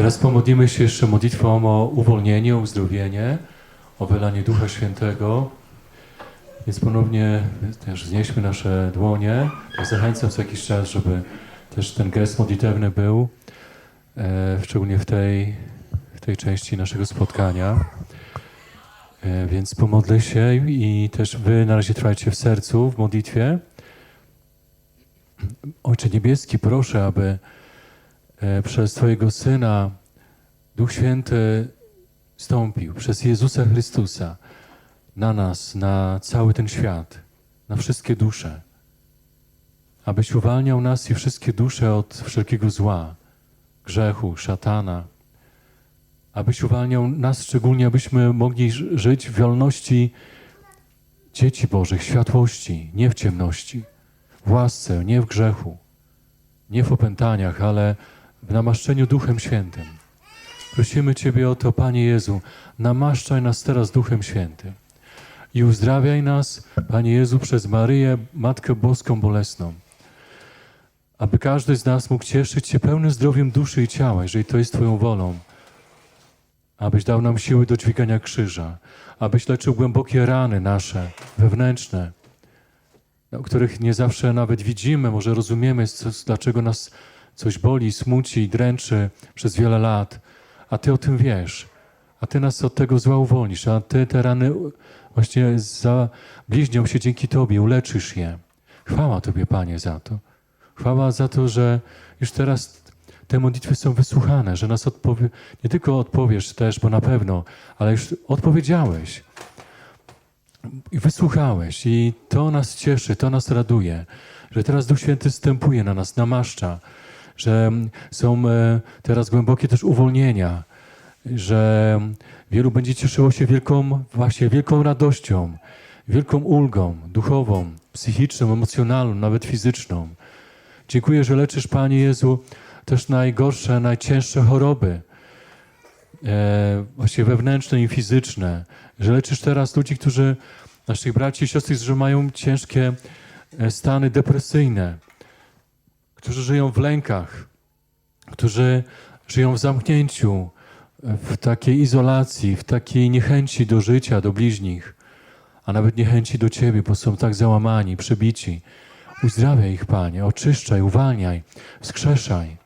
Teraz pomodlimy się jeszcze modlitwą o uwolnienie, uzdrowienie, o wylanie Ducha Świętego. Więc ponownie też wznieśmy nasze dłonie. Zachęcam co jakiś czas, żeby też ten gest modlitewny był, e, szczególnie w tej, w tej części naszego spotkania. E, więc pomodlę się i też wy na razie trwajcie w sercu, w modlitwie. Ojcze Niebieski, proszę, aby przez Twojego Syna Duch Święty stąpił, przez Jezusa Chrystusa na nas, na cały ten świat, na wszystkie dusze. Abyś uwalniał nas i wszystkie dusze od wszelkiego zła, grzechu, szatana. Abyś uwalniał nas szczególnie, abyśmy mogli żyć w wolności dzieci Bożych, światłości, nie w ciemności, w łasce, nie w grzechu, nie w opętaniach, ale w namaszczeniu Duchem Świętym. Prosimy Ciebie o to, Panie Jezu, namaszczaj nas teraz Duchem Świętym i uzdrawiaj nas, Panie Jezu, przez Maryję, Matkę Boską Bolesną, aby każdy z nas mógł cieszyć się pełnym zdrowiem duszy i ciała, jeżeli to jest Twoją wolą, abyś dał nam siły do dźwigania krzyża, abyś leczył głębokie rany nasze, wewnętrzne, o których nie zawsze nawet widzimy, może rozumiemy, co, dlaczego nas coś boli, smuci dręczy przez wiele lat, a Ty o tym wiesz, a Ty nas od tego zła uwolnisz, a Ty te rany właśnie zabliźnią się dzięki Tobie, uleczysz je. Chwała Tobie, Panie, za to. Chwała za to, że już teraz te modlitwy są wysłuchane, że nas odpowie, nie tylko odpowiesz też, bo na pewno, ale już odpowiedziałeś. I wysłuchałeś. I to nas cieszy, to nas raduje, że teraz Duch Święty wstępuje na nas, namaszcza, że są e, teraz głębokie też uwolnienia, że wielu będzie cieszyło się wielką, właśnie wielką radością, wielką ulgą duchową, psychiczną, emocjonalną, nawet fizyczną. Dziękuję, że leczysz, Panie Jezu, też najgorsze, najcięższe choroby, e, właśnie wewnętrzne i fizyczne, że leczysz teraz ludzi, którzy, naszych braci i siostry, którzy mają ciężkie e, stany depresyjne, którzy żyją w lękach, którzy żyją w zamknięciu, w takiej izolacji, w takiej niechęci do życia, do bliźnich, a nawet niechęci do Ciebie, bo są tak załamani, przebici. Uzdrawiaj ich, Panie, oczyszczaj, uwalniaj, wskrzeszaj.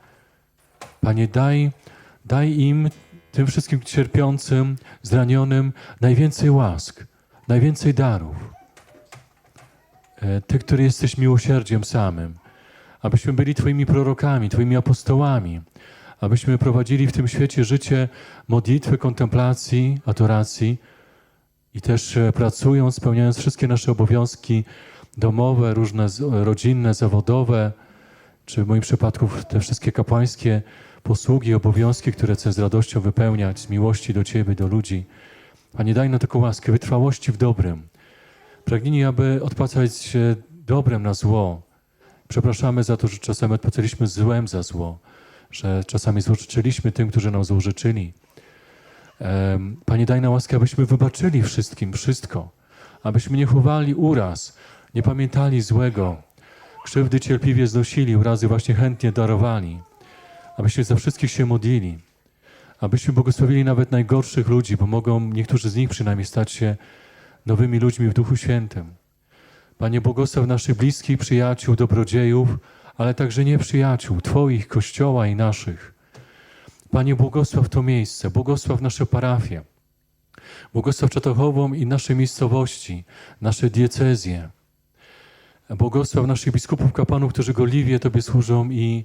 Panie, daj, daj im, tym wszystkim cierpiącym, zranionym, najwięcej łask, najwięcej darów. E, Ty, który jesteś miłosierdziem samym, abyśmy byli Twoimi prorokami, Twoimi apostołami, abyśmy prowadzili w tym świecie życie modlitwy, kontemplacji, adoracji i też e, pracując, spełniając wszystkie nasze obowiązki domowe, różne z- rodzinne, zawodowe, czy w moim przypadku te wszystkie kapłańskie posługi, obowiązki, które chcę z radością wypełniać, z miłości do Ciebie, do ludzi. Panie, daj nam taką łaskę wytrwałości w dobrym. Pragnij, aby odpłacać dobrem na zło. Przepraszamy za to, że czasami odpłacaliśmy złem za zło, że czasami złożyczyliśmy tym, którzy nam złożyczyli. Panie, daj nam łaskę, abyśmy wybaczyli wszystkim wszystko, abyśmy nie chowali uraz, nie pamiętali złego, krzywdy cierpliwie znosili, urazy właśnie chętnie darowali, abyśmy za wszystkich się modlili, abyśmy błogosławili nawet najgorszych ludzi, bo mogą niektórzy z nich przynajmniej stać się nowymi ludźmi w Duchu Świętym. Panie, błogosław naszych bliskich, przyjaciół, dobrodziejów, ale także nieprzyjaciół, Twoich, Kościoła i naszych. Panie, błogosław to miejsce, błogosław nasze parafie, błogosław Czatochową i nasze miejscowości, nasze diecezje. Błogosław naszych biskupów, kapłanów, którzy gorliwie Tobie służą i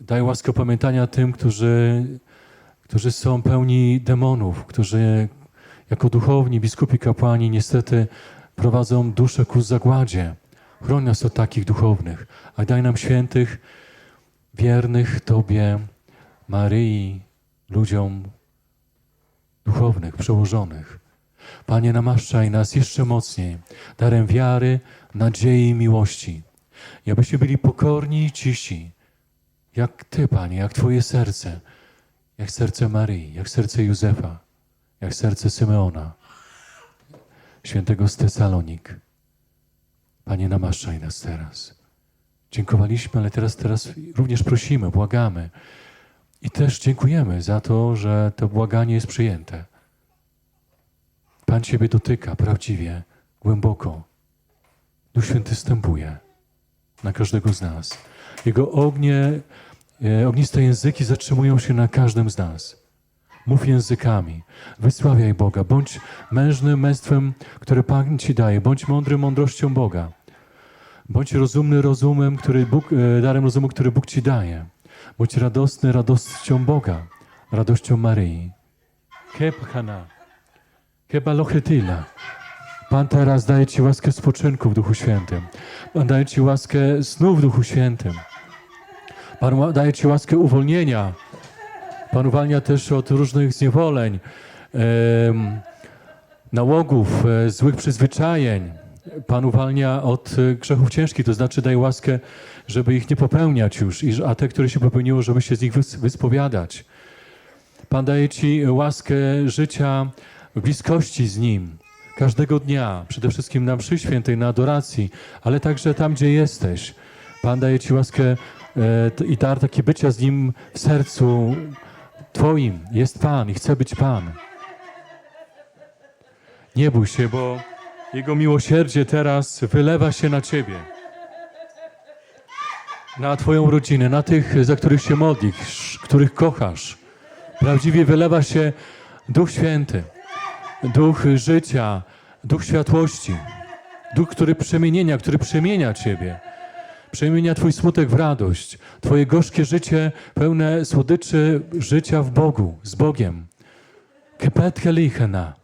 daj łaskę pamiętania tym, którzy, którzy są pełni demonów, którzy jako duchowni, biskupi, kapłani niestety prowadzą duszę ku zagładzie. Chroń nas od takich duchownych, a daj nam świętych, wiernych Tobie, Maryi, ludziom duchownych, przełożonych. Panie, namaszczaj nas jeszcze mocniej darem wiary, nadziei i miłości. I abyśmy byli pokorni i cisi, jak Ty, Panie, jak Twoje serce, jak serce Maryi, jak serce Józefa, jak serce Symeona, świętego z Tesalonik. Panie, namaszczaj nas teraz. Dziękowaliśmy, ale teraz, teraz również prosimy, błagamy, I też dziękujemy za to, że to błaganie jest przyjęte. Pan Ciebie dotyka prawdziwie, głęboko. Duch Święty stępuje na każdego z nas. Jego ognie, e, ogniste języki zatrzymują się na każdym z nas. Mów językami, wysławiaj Boga, bądź mężnym męstwem, które Pan Ci daje, bądź mądrym mądrością Boga. Bądź rozumny rozumem, który Bóg, e, darem rozumu, który Bóg Ci daje. Bądź radosny radością Boga, radością Maryi. Kepchana, kebalochetila. Pan teraz daje Ci łaskę spoczynku w Duchu Świętym. Pan daje Ci łaskę snu w Duchu Świętym. Pan daje Ci łaskę uwolnienia. Pan uwalnia też od różnych zniewoleń, nałogów, e, złych przyzwyczajeń. Pan uwalnia od grzechów ciężkich, to znaczy daje łaskę, żeby ich nie popełniać już, a te, które się popełniło, żeby się z nich wys- wyspowiadać. Pan daje Ci łaskę życia w bliskości z Nim. Każdego dnia, przede wszystkim na mszy świętej, na adoracji, ale także tam, gdzie jesteś. Pan daje Ci łaskę e, i dar takie bycia z Nim w sercu Twoim. Jest Pan i chce być Pan. Nie bój się, bo Jego miłosierdzie teraz wylewa się na Ciebie. Na Twoją rodzinę, na tych, za których się modlisz, których kochasz. Prawdziwie wylewa się Duch Święty, Duch życia, Duch światłości, Duch, który przemienienia, który przemienia Ciebie. Przemienia Twój smutek w radość, Twoje gorzkie życie pełne słodyczy życia w Bogu, z Bogiem. Kepet helichena.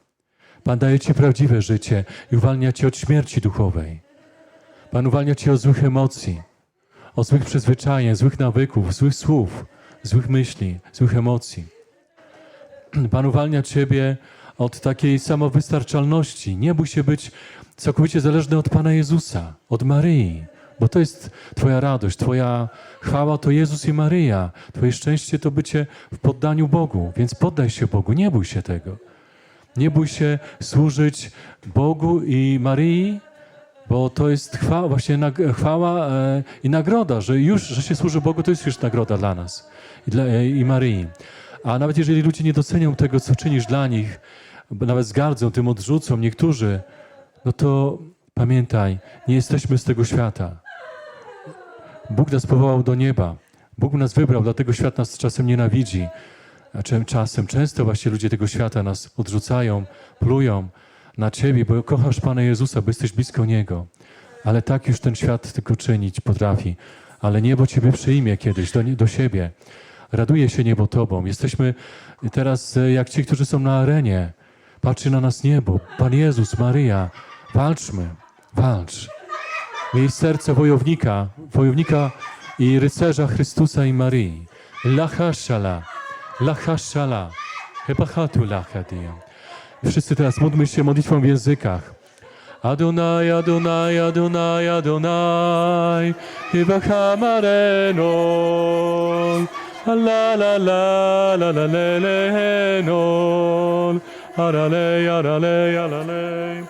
Pan daje Ci prawdziwe życie i uwalnia Cię od śmierci duchowej. Pan uwalnia Cię od złych emocji, od złych przyzwyczajeń, złych nawyków, złych słów, złych myśli, złych emocji. Pan uwalnia Ciebie od takiej samowystarczalności. Nie bój się być całkowicie zależny od Pana Jezusa, od Maryi, bo to jest Twoja radość, Twoja chwała to Jezus i Maryja. Twoje szczęście to bycie w poddaniu Bogu, więc poddaj się Bogu, nie bój się tego. Nie bój się służyć Bogu i Maryi, bo to jest chwała, właśnie chwała i nagroda, że już, że się służy Bogu, to jest już nagroda dla nas i, dla, e, i Maryi. A nawet jeżeli ludzie nie docenią tego, co czynisz dla nich, nawet zgardzą tym, odrzucą niektórzy, no to pamiętaj, nie jesteśmy z tego świata. Bóg nas powołał do nieba. Bóg nas wybrał, dlatego świat nas czasem nienawidzi. Czasem, często właśnie ludzie tego świata nas odrzucają, plują na Ciebie, bo kochasz Pana Jezusa, bo jesteś blisko Niego. Ale tak już ten świat tylko czynić potrafi. Ale niebo Ciebie przyjmie kiedyś do, do siebie. Raduje się niebo Tobą. Jesteśmy teraz e, jak ci, którzy są na arenie. Patrzy na nas niebo. Pan Jezus, Maryja. Walczmy. Walcz. Miej serce wojownika, wojownika i rycerza Chrystusa i Maryi. Lachashala, lachashala, hepachatu lachadia. Wszyscy teraz módlmy się modlitwą w językach. Adonai, Adonai, Adonai, Adonai, Hibachamareno. La la la la la le le no. Arale, arale,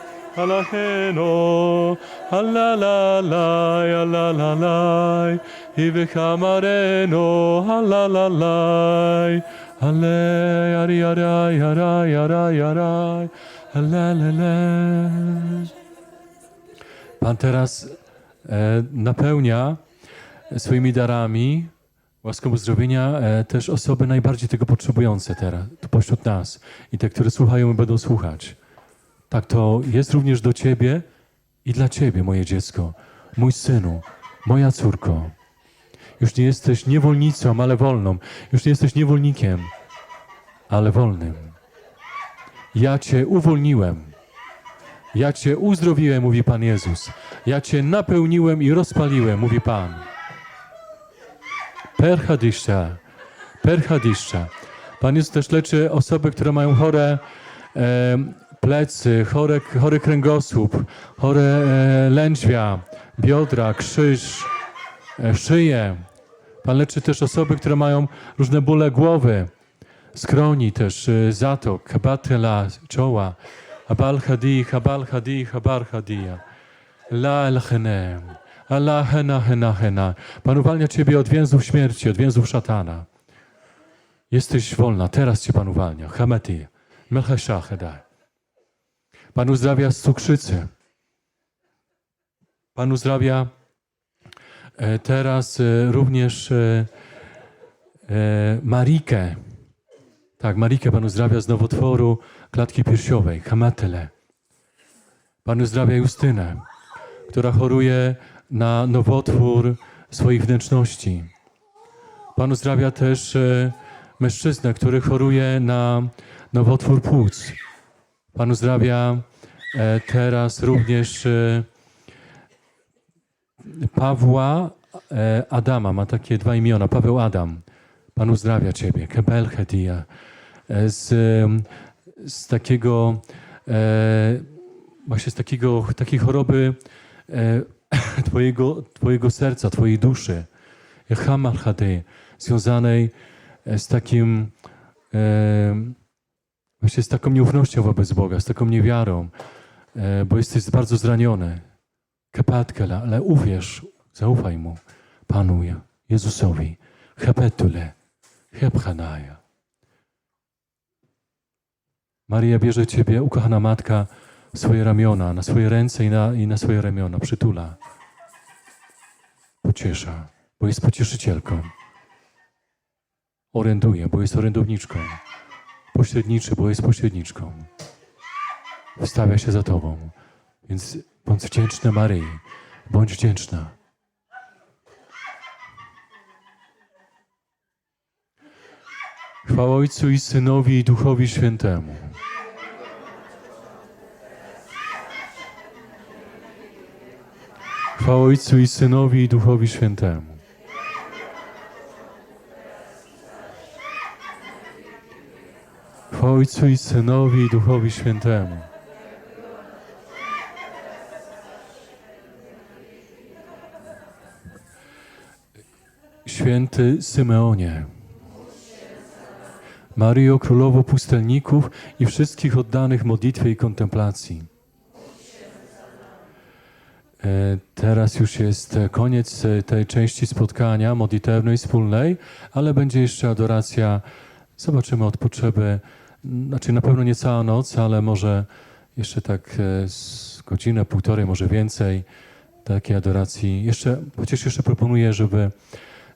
arale. Alaheno, alalalai, alalalai, Hibachamareno, alalalai. Ale, ari, arai, arai, arai, arai, alalala. Pan teraz e, napełnia swoimi darami, łaską uzdrowienia e, też osoby najbardziej tego potrzebujące teraz, tu pośród nas i te, które słuchają i będą słuchać. Tak, to jest również do Ciebie i dla Ciebie, moje dziecko, mój synu, moja córko. Już nie jesteś niewolnicą, ale wolną. Już nie jesteś niewolnikiem, ale wolnym. Ja Cię uwolniłem. Ja Cię uzdrowiłem, mówi Pan Jezus. Ja Cię napełniłem i rozpaliłem, mówi Pan. Perchadiszcza, perchadiszcza. Pan Jezus też leczy osoby, które mają chore e, plecy, chore, chory kręgosłup, chore e, lędźwia, biodra, krzyż, e, szyję. Pan leczy też osoby, które mają różne bóle głowy, skroni też, e, zatok, batela, czoła. Abal hadi, habal hadi, habar hadia. La el hena hena hena. Pan uwalnia Ciebie od więzów śmierci, od więzów szatana. Jesteś wolna, teraz cię Pan uwalnia. Melcheszachedaj. Pan uzdrawia z cukrzycy. Pan uzdrawia e, teraz e, również e, Marikę. Tak, Marikę Pan uzdrawia z nowotworu klatki piersiowej, hametele. Pan uzdrawia Justynę, która choruje na nowotwór swoich wnętrzności. Pan uzdrawia też mężczyznę, który choruje na nowotwór płuc. Pan uzdrawia e, teraz również e, Pawła e, Adama. Ma takie dwa imiona. Paweł Adam. Pan uzdrawia Ciebie. Kebel Hedia. Z, z takiego właśnie z takiego, takiej choroby twojego, twojego serca, Twojej duszy. Hamal Hady, związanej z takim właśnie z taką nieufnością wobec Boga, z taką niewiarą, e, bo jesteś bardzo zraniony. Kepatkela, ale uwierz, zaufaj Mu, Panu Jezusowi. Hepetule, hepchanaja. Maria bierze Ciebie, ukochana Matka, w swoje ramiona, na swoje ręce i na, i na swoje ramiona, przytula. Pociesza, bo jest pocieszycielką. Oręduje, bo jest orędowniczką. Pośredniczy, bo jest pośredniczką. Wstawia się za Tobą. Więc bądź wdzięczna Maryi. Bądź wdzięczna. Chwała Ojcu i Synowi i Duchowi Świętemu. Chwała Ojcu i Synowi i Duchowi Świętemu. Ojcu i Synowi i Duchowi Świętemu. Święty Symeonie, Maryjo Królowo Pustelników i wszystkich oddanych modlitwie i kontemplacji. E, Teraz już jest koniec e, tej części spotkania modlitewnej, wspólnej, ale będzie jeszcze adoracja. Zobaczymy od potrzeby, znaczy na pewno nie cała noc, ale może jeszcze tak e, z godzinę, półtorej, może więcej takiej adoracji. Jeszcze, chociaż jeszcze proponuję, żeby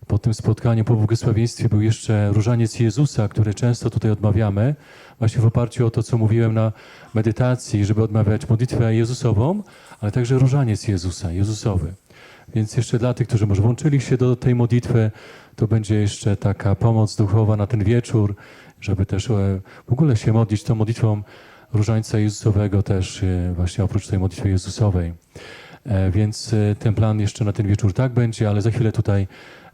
po tym spotkaniu, po błogosławieństwie był jeszcze różaniec Jezusa, który często tutaj odmawiamy, właśnie w oparciu o to, co mówiłem na medytacji, żeby odmawiać modlitwę Jezusową, ale także różaniec Jezusa, Jezusowy. Więc jeszcze dla tych, którzy może włączyli się do tej modlitwy, to będzie jeszcze taka pomoc duchowa na ten wieczór, żeby też e, w ogóle się modlić tą modlitwą różańca Jezusowego też e, właśnie oprócz tej modlitwy Jezusowej. E, Więc ten plan jeszcze na ten wieczór tak będzie, ale za chwilę tutaj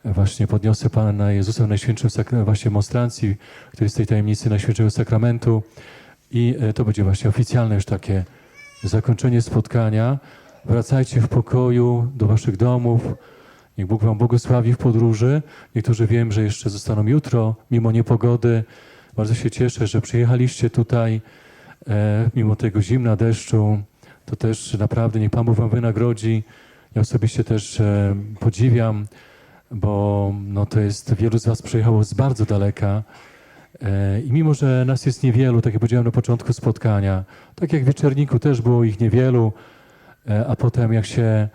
właśnie podniosę Pana Jezusa w Najświętszym właśnie monstrancji, który jest tej tajemnicy Najświętszego Sakramentu i to będzie właśnie oficjalne już takie zakończenie spotkania. Wracajcie w pokoju do waszych domów. Niech Bóg wam błogosławi w podróży. Niektórzy wiem, że jeszcze zostaną jutro, mimo niepogody. Bardzo się cieszę, że przyjechaliście tutaj, e, mimo tego zimna, deszczu. To też naprawdę niech Pan Bóg wam wynagrodzi. Ja osobiście też e, podziwiam, bo no, to jest, wielu z was przyjechało z bardzo daleka. E, I mimo, że nas jest niewielu, tak jak powiedziałem na początku spotkania, tak jak w wieczorniku też było ich niewielu, e, a potem jak się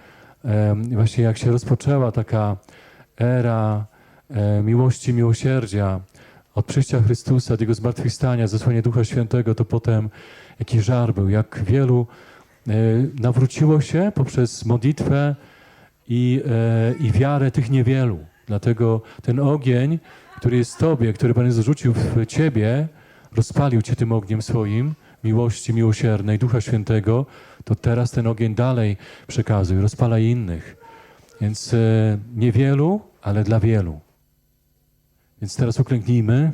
e, właśnie jak się rozpoczęła taka era e, miłości, miłosierdzia od przyjścia Chrystusa, od Jego zmartwychwstania, zesłania Ducha Świętego, to potem jaki żar był, jak wielu e, nawróciło się poprzez modlitwę i, e, i wiarę tych niewielu. Dlatego ten ogień, który jest w Tobie, który Pan Jezus rzucił w Ciebie, rozpalił Cię tym ogniem swoim, miłości miłosiernej, Ducha Świętego, to teraz ten ogień dalej przekazuj, rozpalaj innych. Więc e, niewielu, ale dla wielu. Więc teraz uklęknijmy.